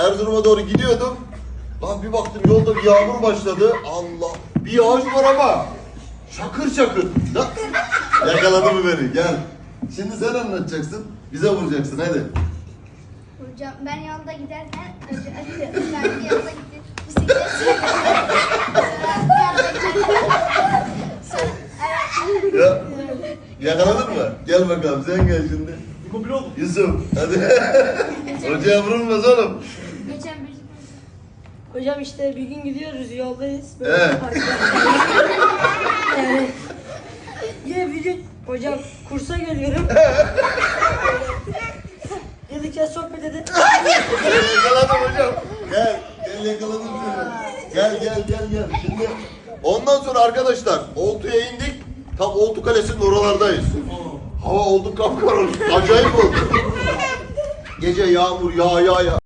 Erzurum'a doğru gidiyordum. Lan bir baktım yolda bir yağmur başladı. Allah. Bir yağış var ama. Şakır şakır. Ya, yakaladı mı beni? Gel. Şimdi sen anlatacaksın. Bize vuracaksın hadi. Hocam ben yolda giderken önce acı ben bir yolda gittim. Bisiklet Ya. Yakaladın mı? Gel bakalım sen gel şimdi. Mobil oldum. Yusuf hadi. Hocaya vurulmaz oğlum. Geçen bir Hocam işte bir gün gidiyoruz yoldayız. Evet. Yani, yine bir gün hocam kursa geliyorum. Gelirken sohbet edin. yakaladım hocam. Gel. Gel yakaladım seni. Gel gel gel gel. Şimdi ondan sonra arkadaşlar oltuya indik. Tam oltu kalesinin oralardayız. Hava oldu kapkaranlık. Acayip oldu. Gece yağmur yağ yağ yağ.